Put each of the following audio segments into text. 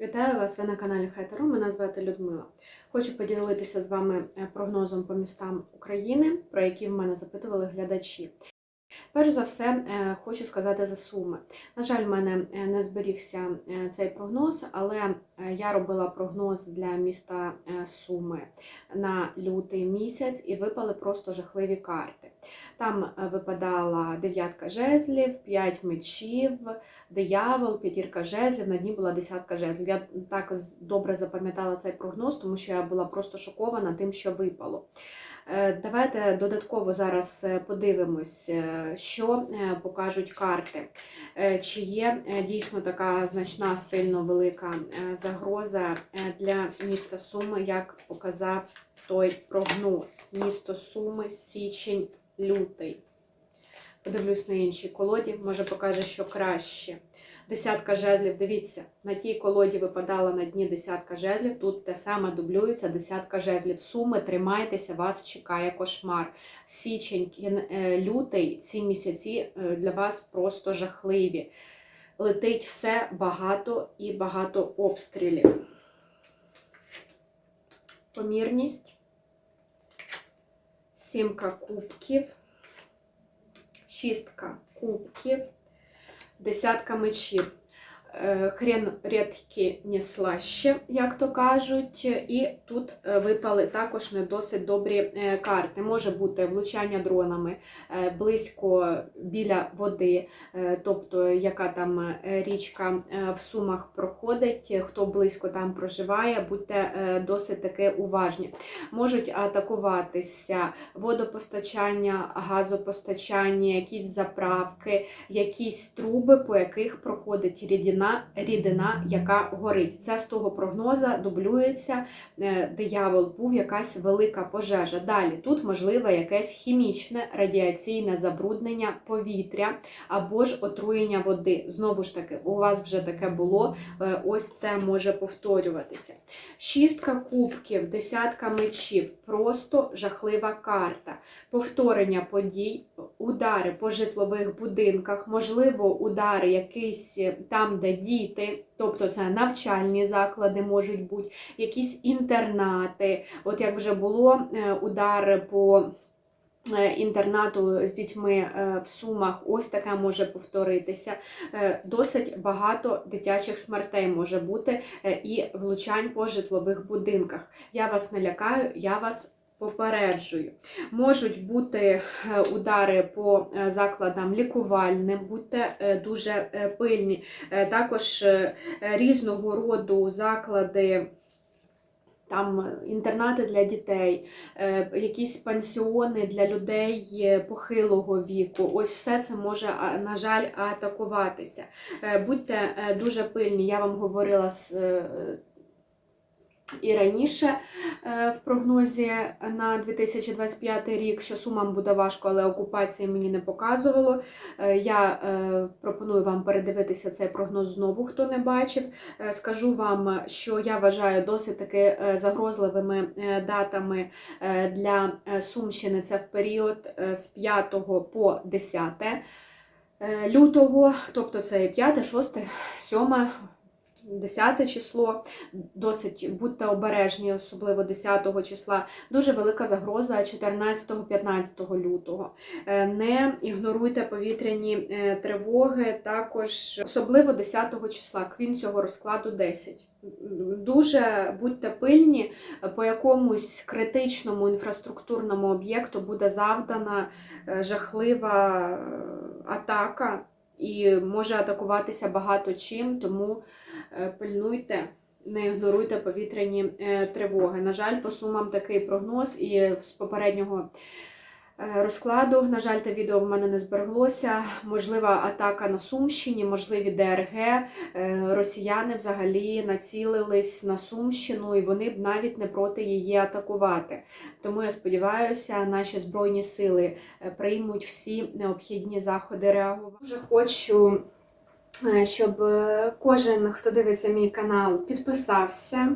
Вітаю вас! Ви на каналі Хайтару. Мене звати Людмила. Хочу поділитися з вами е, прогнозом по містам України, про які в мене запитували глядачі. Перш за все, е, хочу сказати за суми. На жаль, в мене е, не зберігся е, цей прогноз, але я робила прогноз для міста Суми на лютий місяць і випали просто жахливі карти. Там випадала дев'ятка жезлів, п'ять мечів, диявол, п'ятірка жезлів, на дні була десятка жезлів. Я так добре запам'ятала цей прогноз, тому що я була просто шокована тим, що випало. Е, Давайте додатково зараз е, подивимось, е, що покажуть карти. Чи є дійсно така значна, сильно велика загроза для міста Суми, як показав той прогноз. Місто Суми, січень, лютий. Подивлюсь на іншій колоді, може покаже, що краще. Десятка жезлів, дивіться, на тій колоді випадала на дні десятка жезлів, тут те саме дублюється десятка жезлів. Суми, тримайтеся, вас чекає кошмар. Січень, е, лютий, ці місяці е, для вас просто жахливі. Летить все багато і багато обстрілів. Помірність, сімка кубків, шістка кубків, десятка мечів. Е, Хрен рідкі не слаще, як то кажуть, і тут е, випали також не досить добрі е, карти. Може бути влучання дронами близько біля води, тобто яка там річка в Сумах проходить, хто близько там проживає, будьте досить таки уважні. Можуть атакуватися водопостачання, газопостачання, якісь заправки, якісь труби, по яких проходить рідина, рідина, яка горить. Це з того прогноза дублюється. е, Диявол був якась велика пожежа. Далі тут можливе якесь хімічне радіаційне забруднення повітря або ж отруєння води. Знову ж таки, у вас вже таке було. е, Ось це може повторюватися. Шістка кубків, десятка мечів просто жахлива карта. Повторення подій, удари по житлових будинках, можливо, удари якісь е, там, де діти, тобто це навчальні заклади можуть бути, якісь інтернати. От як вже було е, удар по е, інтернату з дітьми е, в Сумах, ось таке може повторитися. Досить багато дитячих смертей може бути і влучань по житлових будинках. Я вас не лякаю, я вас попереджую. Можуть бути е, удари по е, закладам лікувальним, будьте е, дуже пильні. Також різного роду заклади. Там інтернати для дітей, якісь пансіони для людей похилого віку. Ось все це може, на жаль, атакуватися. Будьте дуже пильні. Я вам говорила з. І раніше е, в прогнозі на 2025 рік, що сумам буде важко, але окупації мені не показувало. Е, Я е, пропоную вам передивитися цей прогноз знову, хто не бачив. Скажу вам, що я вважаю досить таки загрозливими датами для Сумщини. Це в період з 5 по 10 е, лютого, тобто це і 5, 6, 7, 10 число. Досить будьте обережні, особливо 10 числа. Дуже велика загроза 14-15 лютого. Е, Не ігноруйте повітряні е, тривоги, також особливо 10 числа, квін цього розкладу 10. Дуже будьте пильні, по якомусь критичному інфраструктурному об'єкту буде завдана е, жахлива атака і може атакуватися багато чим, тому е, пильнуйте. Не ігноруйте повітряні е, тривоги. На жаль, по сумам такий прогноз, і з попереднього розкладу, на жаль, те відео в мене не збереглося. Можлива атака на Сумщині, можливі ДРГ. Е, Росіяни взагалі націлились на Сумщину, і вони б навіть не проти її атакувати. Тому я сподіваюся, наші збройні сили е, приймуть всі необхідні заходи реагування. Дуже хочу е, щоб е, кожен, хто дивиться мій канал, підписався,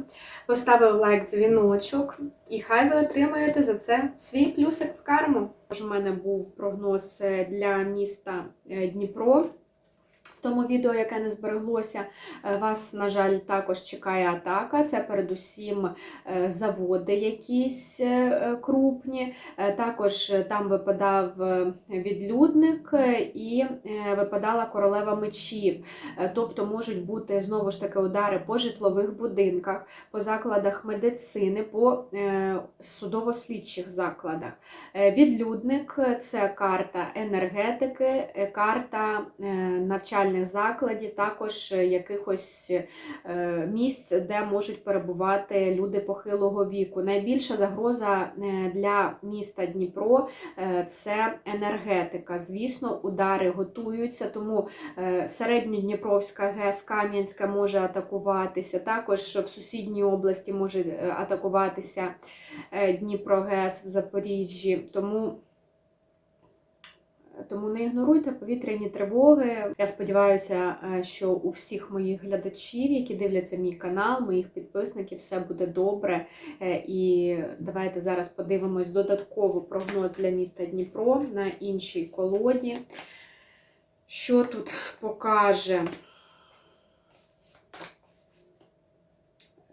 поставив лайк, дзвіночок, і хай ви отримаєте за це свій плюсик в карму. Тож У мене був прогноз е, для міста е, Дніпро. В тому відео, яке не збереглося, е, вас, на жаль, також чекає атака. Це передусім е, заводи якісь е, крупні. Також там випадав відлюдник і випадала королева мечів. Тобто можуть бути знову ж таки удари по житлових будинках, по закладах медицини, по судово-слідчих закладах. Відлюдник це карта енергетики, карта е, навчальних закладів, також е, якихось е, місць, де можуть перебувати люди похилого віку. Найбільша загроза е, для міста Дніпро це енергетика. Звісно, удари готуються, тому середньодніпровська ГЕС Кам'янська може атакуватися. Також в сусідній області може атакуватися е, Дніпрогес в Запоріжжі. Тому тому не ігноруйте повітряні тривоги. Я сподіваюся, е, що у всіх моїх глядачів, які дивляться мій канал, моїх підписників, все буде добре. Е, І давайте зараз подивимось додатково прогноз для міста Дніпро на іншій колоді. Що тут покаже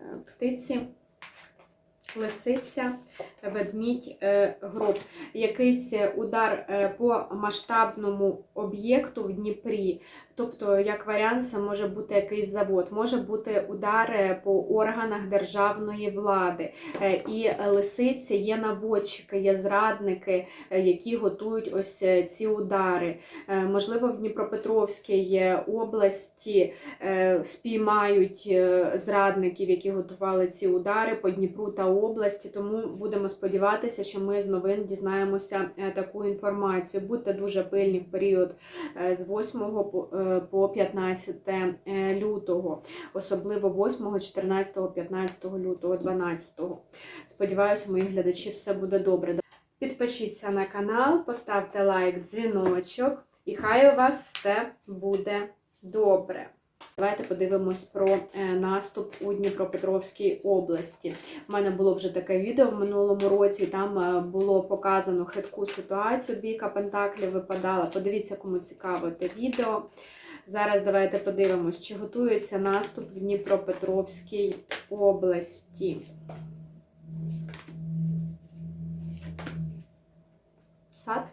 Е, птиці? Лисиця, ведмідь, е, гроб. Якийсь е, удар е, по масштабному об'єкту в Дніпрі. Тобто, як варіант, це може бути якийсь завод, може бути удар е, по органах державної влади. І лисиці є наводчики, є зрадники, які готують ось ці удари. Можливо, в Дніпропетровській області спіймають зрадників, які готували ці удари по Дніпру та області. Тому будемо сподіватися, що ми з новин дізнаємося е, таку інформацію. Будьте дуже пильні в період е, з 8 по- е, 15 е, лютого, особливо 8, 14, 15 лютого, 12. Сподіваюся, моїх глядачів все буде добре. Підпишіться на канал, поставте лайк, дзвіночок, і хай у вас все буде добре. Давайте подивимось про е, наступ у Дніпропетровській області. У мене було вже таке відео в минулому році. Там е, було показано хитку ситуацію. Двійка пентаклів випадала. Подивіться, кому цікаво те відео. Зараз давайте подивимось, чи готується наступ в Дніпропетровській області. Сад,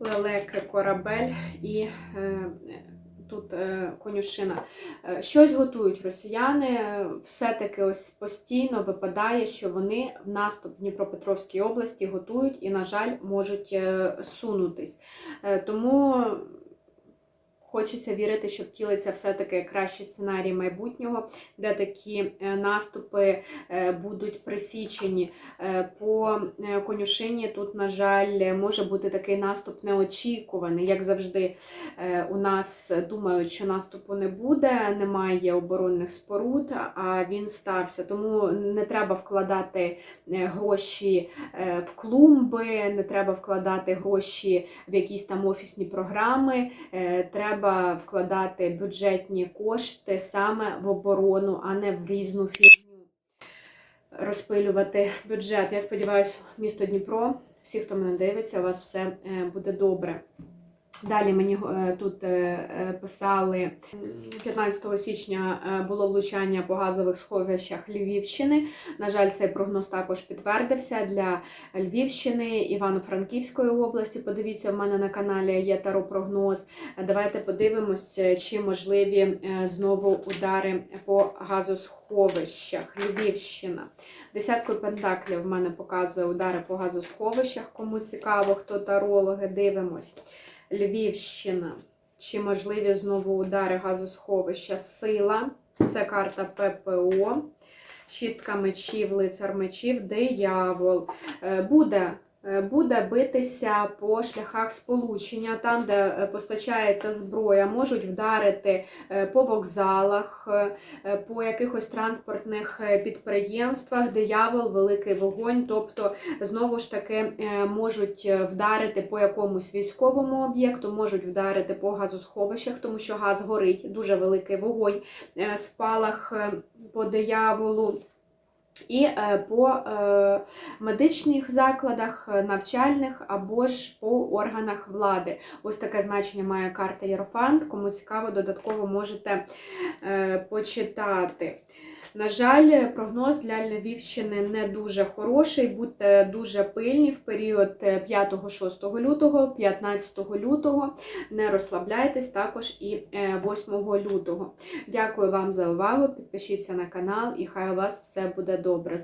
лелеки, корабель і е, тут е, конюшина. Е, Щось готують росіяни. Все-таки ось постійно випадає, що вони в наступ в Дніпропетровській області готують і, на жаль, можуть е, сунутись. Тому хочеться вірити, що втілиться все-таки кращий сценарій майбутнього, де такі е, наступи е, будуть присічені. Е, По конюшині тут, на жаль, може бути такий наступ неочікуваний. Як завжди, у нас думають, що наступу не буде, немає оборонних споруд, а він стався. Тому не треба вкладати гроші в клумби, не треба вкладати гроші в якісь там офісні програми. Е, Треба вкладати бюджетні кошти саме в оборону, а не в різну фірму розпилювати бюджет. Я сподіваюся, місто Дніпро, всі, хто мене дивиться, у вас все е, буде добре. Далі мені е, тут е, е, писали 15 січня було влучання по газових сховищах Львівщини. На жаль, цей прогноз також підтвердився для Львівщини, Івано-Франківської області. Подивіться, в мене на каналі є таро-прогноз. Давайте подивимось, чи можливі знову удари по газосховищах. Львівщина. Десяткою пентаклів в мене показує удари по газосховищах. Кому цікаво, хто тарологи, дивимось. Львівщина. Чи можливі знову удари газосховища? Сила. Це карта ППО. Шістка мечів, лицар мечів, диявол. Е, Буде, буде битися по шляхах сполучення, там, де е, постачається зброя, можуть вдарити е, по вокзалах, е, по якихось транспортних е, підприємствах, диявол, великий вогонь. Тобто, знову ж таки, е, можуть е, вдарити по якомусь військовому об'єкту, можуть вдарити по газосховищах, тому що газ горить, дуже великий вогонь, е, спалах е, по дияволу. І е, по е, медичних закладах, е, навчальних або ж по органах влади. Ось таке значення має карта Єрофант. Кому цікаво, додатково можете почитати. На жаль, прогноз для Львівщини не дуже хороший. Будьте дуже пильні в період е, 5-6 лютого, 15 лютого. Не розслабляйтесь також і е, 8 лютого. Дякую вам за увагу. Підпишіться на канал і хай у вас все буде добре.